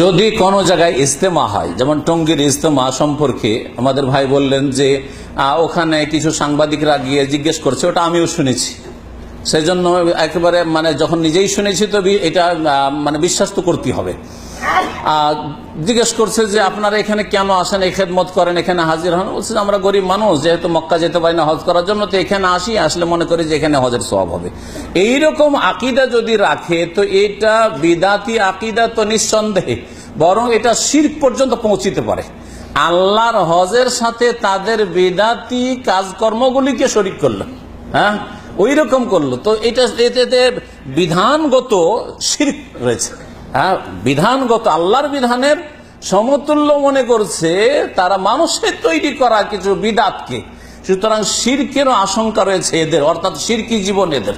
যদি কোনো জায়গায় ইস্তেমা হয়, যেমন টঙ্গীর ইস্তেমা সম্পর্কে আমাদের ভাই বললেন যে ওখানে কিছু সাংবাদিকরা গিয়ে জিজ্ঞেস করছে, ওটা আমিও শুনেছি। সেই জন্য একেবারে মানে যখন নিজেই শুনেছি তো এটা মানে বিশ্বাস তো করতে হবে। জিজ্ঞেস করছে যে আপনারা এখানে কেন আসেন, এই খেদমত করেন, এখানে হাজির হন? বলছে আমরা গরিব মানুষ, যেহেতু মক্কা যেতে পারি না হজ করার জন্য, তো এখানে আসি, আসলে মনে করি যে এখানে হজের সব হবে। এইরকম আকিদা যদি রাখে, তো এটা বিদাতি আকিদা তো নিঃসন্দেহে, বরং এটা শির পর্যন্ত পৌঁছিতে পারে। আল্লাহর হজের সাথে তাদের বিদাতি কাজকর্মগুলিকে শরিক করল হ্যাঁ? ওই রকম করল। তো এটা, এতে বিধানগত শির রয়েছে। হ্যাঁ বিধানগত আল্লাহর বিধানের সমতুল্য মনে করছে, তারা মানুষের তৈরি করা কিছু বিদাতকে। সুতরাং শিরকেরও আশঙ্কা রয়েছে এদের, অর্থাৎ শিরকি জীবন এদের।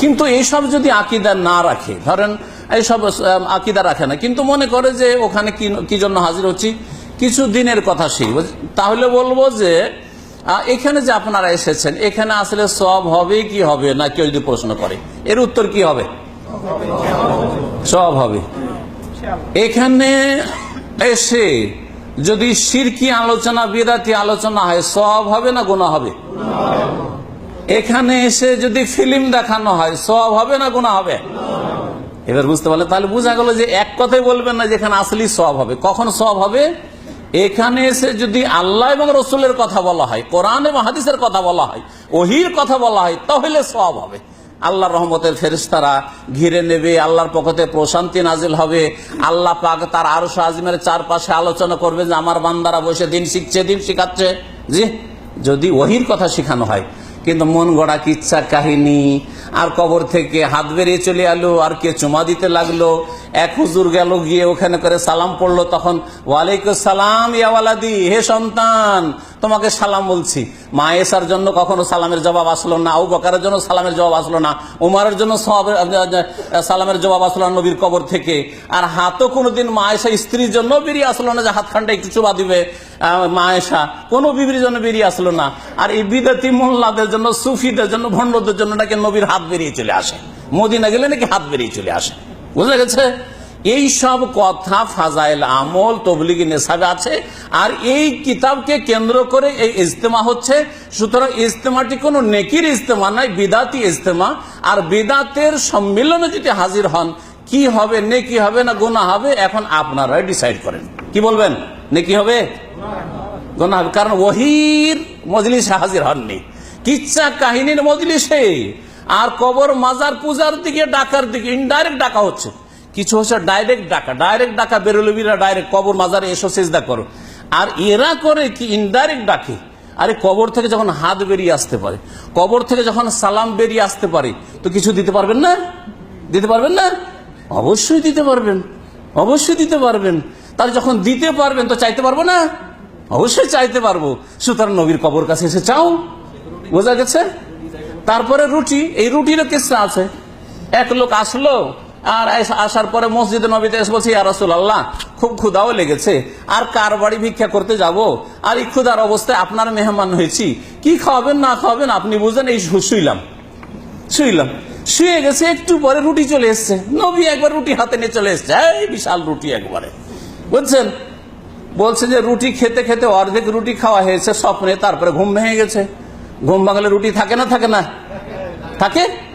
কিন্তু এইসব যদি আকিদা না রাখে, ধরেন এইসব আকিদা রাখে না, কিন্তু মনে করে যে ওখানে কি কি জন্য হাজির হচ্ছি, কিছু দিনের কথা সেই তাহলে বলব যে এখানে যে আপনারা এসেছেন, এখানে আসলে সব হবে কি হবে না, কেউ যদি প্রশ্ন করে, এর উত্তর কি হবে? সব হবে। এখানে এসে যদি সিরকি আলোচনা, বিদাতি আলোচনা হয়, সব হবে না গুণা হবে? এখানে এসে যদি ফিল্ম দেখানো হয়, সব হবে না গুণা হবে? এবার বুঝতে পারলে, তাহলে বোঝা গেল যে এক কথাই বলবেন না যেখানে আসলেই সব হবে। কখন সব হবে? এখানে এসে যদি আল্লাহ এবং রসুলের কথা বলা হয়, কোরআন এবং হাদিসের কথা বলা হয়, ওহির কথা বলা হয়, তাহলে সব হবে। আল্লাহর রহমতের ফেরিস্তারা ঘিরে নেবে, আল্লাহর পক্ষতে প্রশান্তি নাজিল হবে। আল্লাহ পাক তার আরও আজিমের চারপাশে আলোচনা করবে যে, আমার বান্দারা বসে দিন শিখছে, দিন শিখাচ্ছে। জি, যদি ওহির কথা শেখানো হয়। কিন্তু মন গড়া কিচ্ছা কাহিনী? আর কবর থেকে হাত বেরিয়ে চলে এলো, আর কে চুমা দিতে লাগল? এক হুজুর গেল, গিয়ে ওখানে করে সালাম পড়ল, তখন, ওয়ালাইকুম সালাম ইয়াওয়ালাদি হে সন্তান তোমাকে সালাম বলছি। মা এসার জন্য কখনো সালামের জবাব আসলো না আউ বকারের জন্য সালামের জবাব আসলো না, উমারের জন্য সালামের জবাব আসলো না নবীর কবর থেকে। আর হাতও কোনোদিন মা এসা স্ত্রীর জন্য বেরিয়ে আসলো না যে হাতখানটা একটু চুবা দিবে মা এসা। কোনো বিবির জন্য বেরিয়ে আসলো না। আর এই বিদাতি মোল্লাদের জন্য, সুফিদের জন্য ভণ্ডদের জন্য নাকি নবীর হাত বেরিয়ে চলে আসে। মদিনা গেলে নাকি হাত বেরিয়ে চলে আসে। বুঝা গেছে? এই সব কথা ফাজাইল আমল, তবলিগি নেশাবে আছে, আর এই কিতাবকে কেন্দ্র করে এই ইজতেমা হচ্ছে। সুতরাং ইজতেমাটি কোনো নেকির ইজতেমা নয়, বিদাতি ইজতেমা। আর বিদাতের সম্মিলনে যদি হাজির হন, কি হবে, নেকি হবে না গোনা হবে, এখন আপনারাই ডিসাইড করেন। কি বলবেন? নেকি হবে? গোনা হবে। কারণ ওহির মজলিসে হাজির হননি। কিচ্ছা কাহিনীর মজলিসে। আর কবর মাজার পূজার দিকে, ডাকার দিকে ইনডাইরেক্ট ডাকা হচ্ছে। কিছু হচ্ছে ডাইরেক্ট ডাকা। ডাইরেক্ট ডাকা বেরোলবিরা ডাইরেক্ট কবর মাজারে এসো সেজদা করো। আর এরা করে কি ইনডাইরেক্ট ডাকে। আরে কবর থেকে যখন হাত বেরিয়ে আসতে পারে, কবর থেকে যখন সালাম বেরিয়ে আসতে পারে, তো কিছু দিতে পারবেন না? দিতে পারবেন না? অবশ্যই দিতে পারবেন। অবশ্যই দিতে পারবেন। তাহলে যখন দিতে পারবেন, তো চাইতে পারব না? অবশ্যই চাইতে পারব। সুতরাং নবীর কবর কাছে এসে চাও। বোঝা গেছে? তারপরে রুটি, এই রুটিরও কিসা আছে। এক লোক আসলো আর আসার পরে মসজিদে নবীতে এসে বলছি রাসুল আল্লাহ খুব ক্ষুদাও লেগেছে। আর কার বাড়ি ভিক্ষা করতে যাব? আর এই ক্ষুদার অবস্থায় আপনার মেহমান হয়েছি। কি খাওয়াবেন, না খাওয়াবেন, আপনি বুঝলেন এই শুইলাম। শুইলাম। শুয়ে গেছে, একটু পরে রুটি চলে এসছে। নবী একবার রুটি হাতে নিয়ে চলে এসছে। এই বিশাল রুটি একবারে। বুঝছেন? বলছে যে রুটি খেতে খেতে অর্ধেক রুটি খাওয়া হয়েছে স্বপ্নে, তারপরে ঘুম ভেঙে গেছে। ঘুম ভাঙলে রুটি থাকে না থাকে না? থাকে?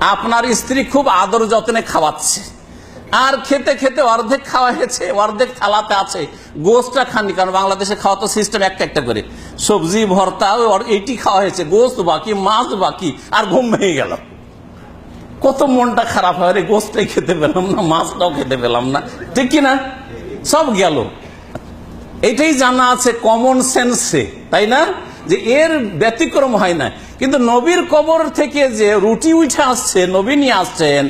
আপনার স্ত্রী খুব আদর যত্নে খাওয়াচ্ছে। আর খেতে খেতে অর্ধেক খাওয়া হয়েছে, অর্ধেক থালাতে আছে। গোস্তটা খাননি, কারণ বাংলাদেশে খাওয়া তো সিস্টেম একটা একটা করে। সবজি, ভর্তা এইটি খাওয়া হয়েছে, গোস্ত বাকি, মাছ বাকি, আর ঘুম ভেঙে গেল। কত মনটা খারাপ হয় রে গোস্তটাই খেতে পেলাম না, মাছটাও খেতে পেলাম না। ঠিক কি না? সব গেল। এটাই জানা আছে কমন সেন্সে তাই না? যে এর ব্যতিক্রম হয় না কিন্তু নবীর কবর থেকে যে রুটি উঠে আসছে, নবী নিয়ে আসছেন,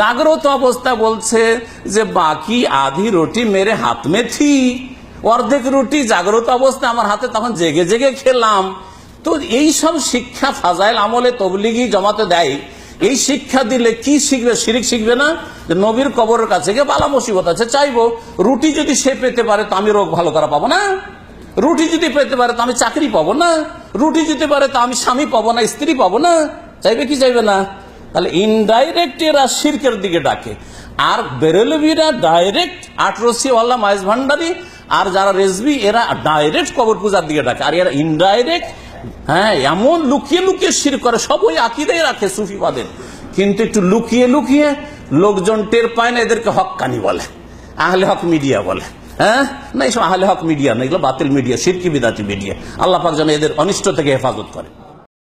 জাগ্রত অবস্থা বলছে যে বাকি আধি রুটি মেরে হাত মেথি। অর্ধেক রুটি জাগ্রত অবস্থা আমার হাতে, তখন জেগে জেগে খেলাম। তো এই সব শিক্ষা ফাজাইল আমলে তবলিগি জমাতে দেয়। এই শিক্ষা দিলে কি শিখবে, শিরিক শিখবে না? যে নবীর কবরের কাছে গিয়ে বালা মুসিবত আছে, চাইব। রুটি যদি সে পেতে পারে, তো আমি রোগ ভালো করা পাবো না। রুটি যদি পেতে পারে তো আমি চাকরি পাবো না। রুটি যদি পারে তো আমি স্বামী পাবো না, স্ত্রী পাবো না। চাইবে কি চাইবে না? তাহলে ইনডাইরেক্ট এরা শিরকের দিকে ডাকে। আর বেরেলভিরা ডাইরেক্ট আটরসি আল্লাহ মাইজ ভান্ডারি আর যারা রেজবি, এরা ডাইরেক্ট কবর পূজার দিকে ডাকে। আর এরা ইনডাইরেক্ট হ্যাঁ এমন লুকিয়ে লুকিয়ে শির করে সব ওই আকিদাই রাখে সুফিবাদের। কিন্তু একটু লুকিয়ে লুকিয়ে লোকজন টের পায় না, এদেরকে হক্কানি বলে, আহলে হক মিডিয়া বলে। হ্যাঁ? না এইসব আহলে হক মিডিয়া না, এগুলো বাতিল মিডিয়া, সিরকি বিদাতি মিডিয়া। আল্লাহ পাক যেন এদের অনিষ্ট থেকে হেফাজত করে।